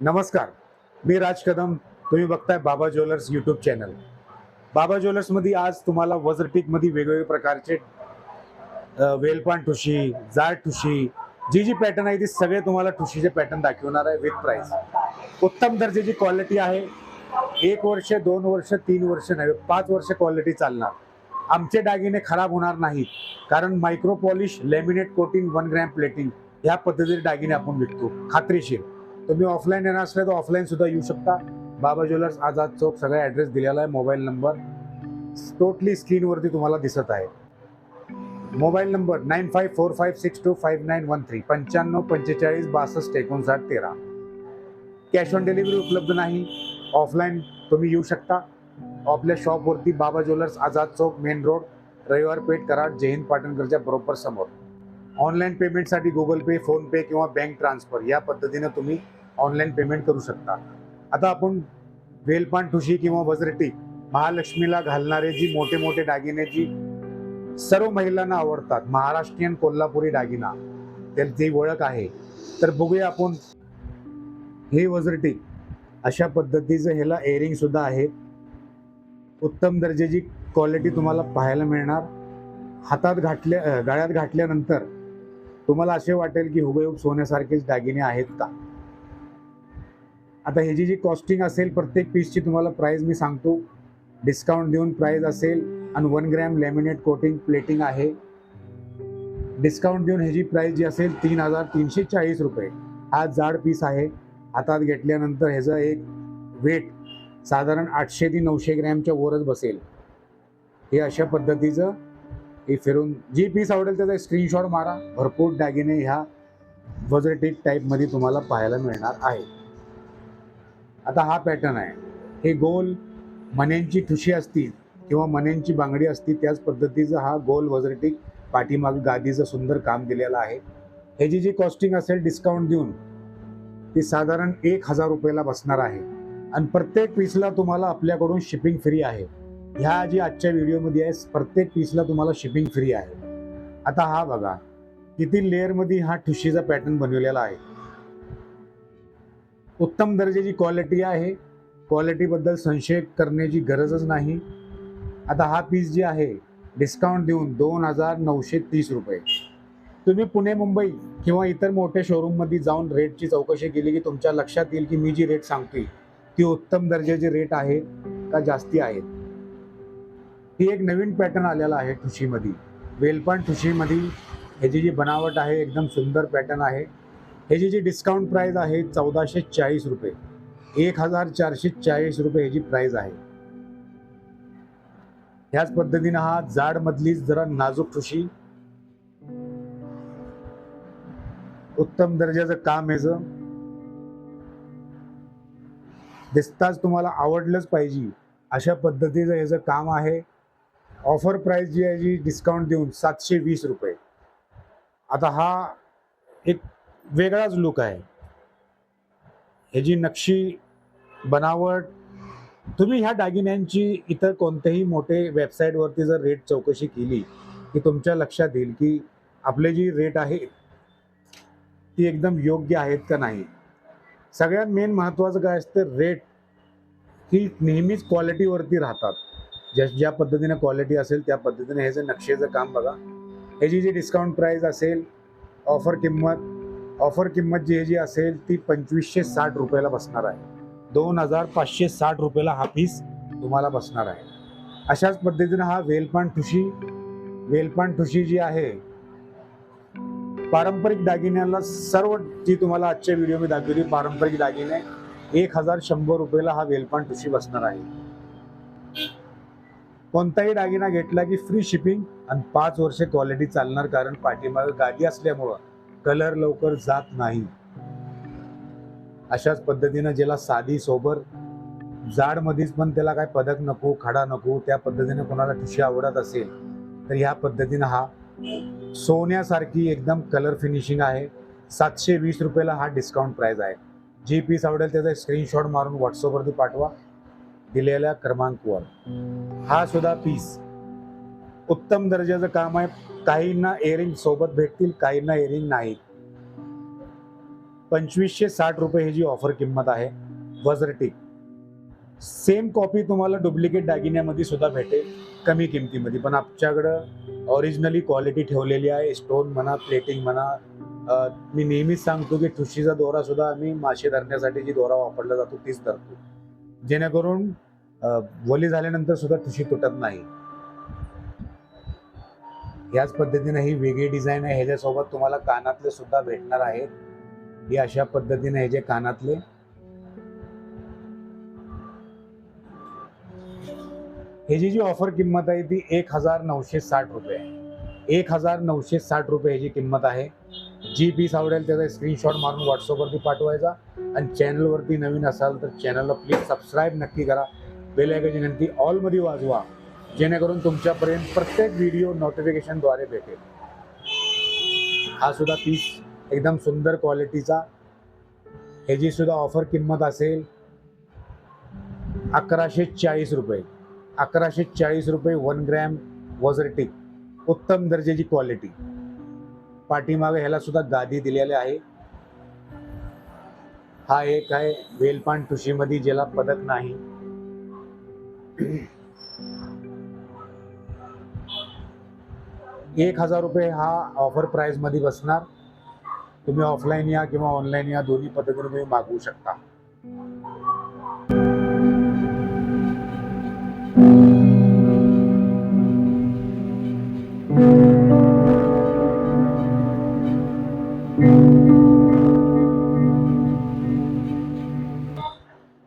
नमस्कार. मी राज कदम. तुम्ही बघताय बाबा ज्वेलर्स यूट्यूब चॅनल बाबा ज्वेलर्समध्ये आज तुम्हाला वज्रटीकमध्ये वेगवेगळे प्रकारचे वेलपान ठुशी जाड ठुशी जी जी पॅटर्न आहे ती सगळे तुम्हाला ठुशीचे पॅटर्न दाखवणार आहे विथ प्राईस उत्तम दर्जाची क्वालिटी आहे एक वर्ष दोन वर्ष तीन वर्ष नव्हे पाच वर्ष क्वालिटी चालणार. आमचे दागिने खराब होणार नाहीत कारण micro polish laminate coating one gram plating ह्या पद्धतीने दागिने आपण विकतो. खात्रीशीर. तुम्ही ऑफलाईन येणार असले तर ऑफलाईन सुद्धा येऊ शकता. बाबा ज्वेलर्स आझाद चौक सगळा ॲड्रेस दिलेला आहे मोबाईल नंबर टोटली स्क्रीनवरती तुम्हाला दिसत आहे. Mobile number nine five four five six two five nine one three पंच्याण्णव पंचेचाळीस बासष्ट एकोणसाठ तेरा. कॅश ऑन डिलिव्हरी उपलब्ध नाही. ऑफलाईन तुम्ही येऊ शकता. आपल्या शॉपवरती Baba jewellers Azad Chowk main road Raviwar Peth Karad Jaihind पाटणकरच्या बरोबर समोर. ऑनलाईन पेमेंटसाठी गुगल पे फोनपे किंवा बँक ट्रान्सफर या पद्धतीनं तुम्ही ऑनलाईन पेमेंट करू शकता आता आपण वेलपान ठुशी किंवा वज्रटी महालक्ष्मीला घालणारे जी मोठे मोठे दागिने जी सर्व महिलांना आवडतात महाराष्ट्रीयन कोल्हापुरी दागिना त्यांची ओळख आहे तर बघूया आपण हे वज्रटी अशा पद्धतीचं ह्याला एअरिंग सुद्धा आहे उत्तम दर्जाची क्वालिटी तुम्हाला पाहायला मिळणार. हातात घातल्या गळ्यात घातल्यानंतर तुम्हाला असे वाटेल की हुबेहूब सोन्यासारखेच दागिने आहेत का? आता ह्याची जी कॉस्टिंग असेल प्रत्येक पीसची तुम्हाला प्राईज मी सांगतो. डिस्काउंट देऊन प्राईज असेल आणि one gram laminate coating plating आहे. डिस्काउंट देऊन ह्याची प्राईज जी असेल तीन हजार तीनशे चाळीस रुपये. हा जाड पीस आहे. हातात घेतल्यानंतर ह्याचं एक वेट साधारण आठशे ते नऊशे ग्रॅमच्या वरच बसेल. हे अशा पद्धतीचं हे फिरून जी पीस आवडेल त्याचा स्क्रीनशॉट मारा. भरपूर दागिने ह्या वज्रटेक टाईपमध्ये तुम्हाला पाहायला मिळणार आहे. आता हा पॅटर्न आहे. हे गोल मण्यांची ठुशी असतील किंवा मण्यांची बांगडी असती त्याच पद्धतीचं हा गोल वज्रटिक पाठीमाग गादीचं सुंदर काम दिलेलं आहे. ह्याची जी कॉस्टिंग असेल डिस्काउंट देऊन ती साधारण एक हजार रुपयाला बसणार आहे. आणि प्रत्येक पीसला तुम्हाला आपल्याकडून शिपिंग फ्री आहे. ह्या जी आजच्या व्हिडिओमध्ये आहे प्रत्येक पीसला तुम्हाला शिपिंग फ्री आहे. आता हा बघा किती लेअरमध्ये हा ठुशीचा पॅटर्न बनवलेला आहे. उत्तम दर्जाची क्वालिटी आहे. क्वालिटीबद्दल संशय करण्याची गरजच नाही. आता हा पीस जे आहे डिस्काउंट देऊन दोन हजार नऊशे तीस रुपये. तुम्ही पुणे मुंबई किंवा इतर मोठ्या शोरूममध्ये जाऊन रेटची चौकशी केली की तुमच्या लक्षात येईल की मी जी रेट सांगतोय ती उत्तम दर्जाची रेट आहे का जास्ती आहेत ही एक नवीन पॅटर्न आलेला आहे ठुशीमध्ये वेलपण ठुशीमध्ये ह्याची जी बनावट आहे एकदम सुंदर पॅटर्न आहे. ह्याची जी डिस्काउंट प्राईज आहे चौदाशे चाळीस रुपये. एक हजार चारशे चाळीस रुपये ह्याची प्राईज आहे. ह्याच पद्धतीनं हा जाडमधलीच जरा नाजूक ठुशी उत्तम दर्जाचं काम ह्याचं दिसताच तुम्हाला आवडलंच पाहिजे. अशा पद्धतीचं ह्याचं काम आहे. ऑफर प्राईस जी आहे जी डिस्काउंट देऊन सातशे वीस रुपये. आता हा एक वेगळाच लुक आहे. ह्याची नक्षी बनावट तुम्ही ह्या दागिन्यांची इतर कोणत्याही मोठे वेबसाईटवरती जर रेट चौकशी केली की तुमच्या लक्षात येईल की आपले जी रेट आहे ती एकदम योग्य आहेत का नाही. सगळ्यात मेन महत्त्वाचं काय असतं रेट ही नेहमीच क्वालिटीवरती राहतात. ज्या ज्या पद्धतीने क्वालिटी असेल त्या पद्धतीने ह्याचं नक्षेचं काम बघा. ह्याची जी डिस्काउंट प्राईज असेल ऑफर किंमत ऑफर किंमत जी जी असेल ती पंचवीसशे साठ रुपयाला बसणार आहे. दोन हजार पाचशे साठ रुपयाला हा पीस तुम्हाला बसणार आहे. अशाच पद्धतीनं हा वेलपान ठुशी वेलपान ठुशी जी आहे पारंपरिक दागिन्याला सर्व जी तुम्हाला आजच्या व्हिडिओमध्ये दाखवली पारंपरिक दागिने एक हजार शंभर रुपयाला हा वेलपान ठुशी बसणार आहे. कोणताही दागिना घेतला की फ्री शिपिंग आणि पाच वर्षे क्वालिटी चालणार कारण पाठीमागे गादी असल्यामुळं कलर लवकर जात नाही. अशाच पद्धतीनं ज्याला साधी सोबर जाडमध्येच पण त्याला काय पदक नको खडा नको त्या पद्धतीने कोणाला ठिशी आवडत असेल तर ह्या पद्धतीनं हा सोन्यासारखी एकदम कलर फिनिशिंग आहे. सातशे वीस रुपयाला हा डिस्काउंट प्राइस आहे. जी पीस आवडेल त्याचा स्क्रीनशॉट मारून व्हॉट्सअपवरती पाठवा. दिलेल्या क्रमांकवर. हा सुद्धा पीस उत्तम दर्जाचं काम आहे. काहींना एअरिंग सोबत भेटतील काहींना एअरिंग नाही. पंचवीसशे साठ रुपये ही जी ऑफर किंमत आहे वजरटी सेम कॉपी तुम्हाला डुप्लिकेट दागिन्यामध्ये सुद्धा भेटेल कमी किमतीमध्ये. पण आमच्याकडं ऑरिजिनली क्वालिटी ठेवलेली आहे स्टोन म्हणा प्लेटिंग म्हणा. मी नेहमीच सांगतो की ठुशीचा दोरा सुद्धा आम्ही मासे धरण्यासाठी जी दोरा वापरला जातो तीच धरतो. जेणेकरून वली झाल्यानंतर सुद्धा ठुशी तुटत नाही. याच पद्धतीने ही वेगळी डिझाईन आहे. ह्याच्यासोबत तुम्हाला कानातले सुद्धा भेटणार आहेत. ही अशा पद्धतीने ह्याचे कानातले. ह्याची जी ऑफर किंमत आहे ती एक हजार नऊशे साठ रुपये एक हजार नऊशे साठ रुपये ह्याची किंमत आहे. जी पीस आवडेल त्याचा स्क्रीनशॉट मारून व्हॉट्सअपवरती पाठवायचा. आणि चॅनलवरती नवीन असाल तर चॅनलला प्लीज सबस्क्राईब नक्की करा. बेल आयकॉनची विनंती ऑलमध्ये वाजवा. जेणेकरून तुमच्यापर्यंत प्रत्येक व्हिडिओ नोटिफिकेशनद्वारे भेटेल. हा सुद्धा पीस एकदम सुंदर क्वालिटीचा. ह्याची सुद्धा ऑफर किंमत असेल अकराशे चाळीस रुपये. अकराशे चाळीस रुपये वन ग्रॅम वजरटिक उत्तम दर्जाची क्वालिटी. पाठीमागे ह्याला सुद्धा गादी दिलेली आहे. हा एक आहे वेलपान ठुशीमध्ये ज्याला पदक नाही. एक हजार रुपये हा ऑफर प्राईजमध्ये बसणार. तुम्ही ऑफलाईन या किंवा ऑनलाईन या दोन्ही पद्धतीने तुम्ही मागवू शकता.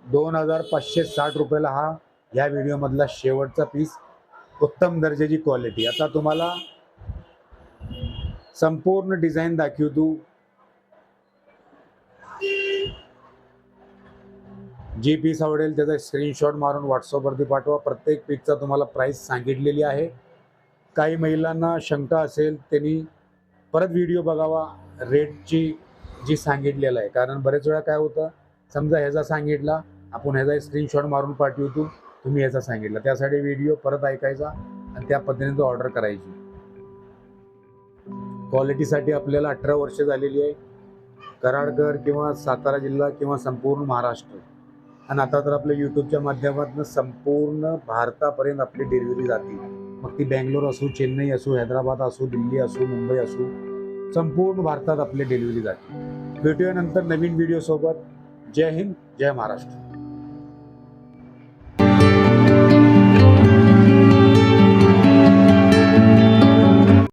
दोन हजार पाचशे साठ रुपयाला हा या व्हिडिओमधला शेवटचा पीस उत्तम दर्जाची क्वालिटी आता तुम्हाला संपूर्ण डिझाईन दाखवतो जी पीस आवडेल त्याचा स्क्रीनशॉट मारून व्हॉट्सअपवरती पाठवा. प्रत्येक पीसचा तुम्हाला प्राईस सांगितलेली आहे. काही महिलांना शंका असेल त्यांनी परत व्हिडिओ बघावा रेटची जी सांगितलेलं आहे. कारण बरेच वेळा काय होतं समजा ह्याचा सांगितला आपण ह्याचा स्क्रीनशॉट मारून पाठवतो तुम्ही ह्याचा सांगितला. त्यासाठी व्हिडिओ परत ऐकायचा आणि त्या पद्धतीने तो ऑर्डर करायची. क्वालिटीसाठी आपल्याला अठरा वर्ष झालेली आहे. कराडकर किंवा सातारा जिल्हा किंवा संपूर्ण महाराष्ट्र. आणि आता तर आपल्या यूट्यूबच्या माध्यमातून संपूर्ण भारतापर्यंत आपली डिलिव्हरी जाते. मग ती बँगलोर असो चेन्नई असो हैदराबाद असो दिल्ली असो मुंबई असो संपूर्ण भारतात आपली डिलिव्हरी जाते. भेटूया नंतर नवीन व्हिडिओसोबत जय हिंद जय महाराष्ट्र.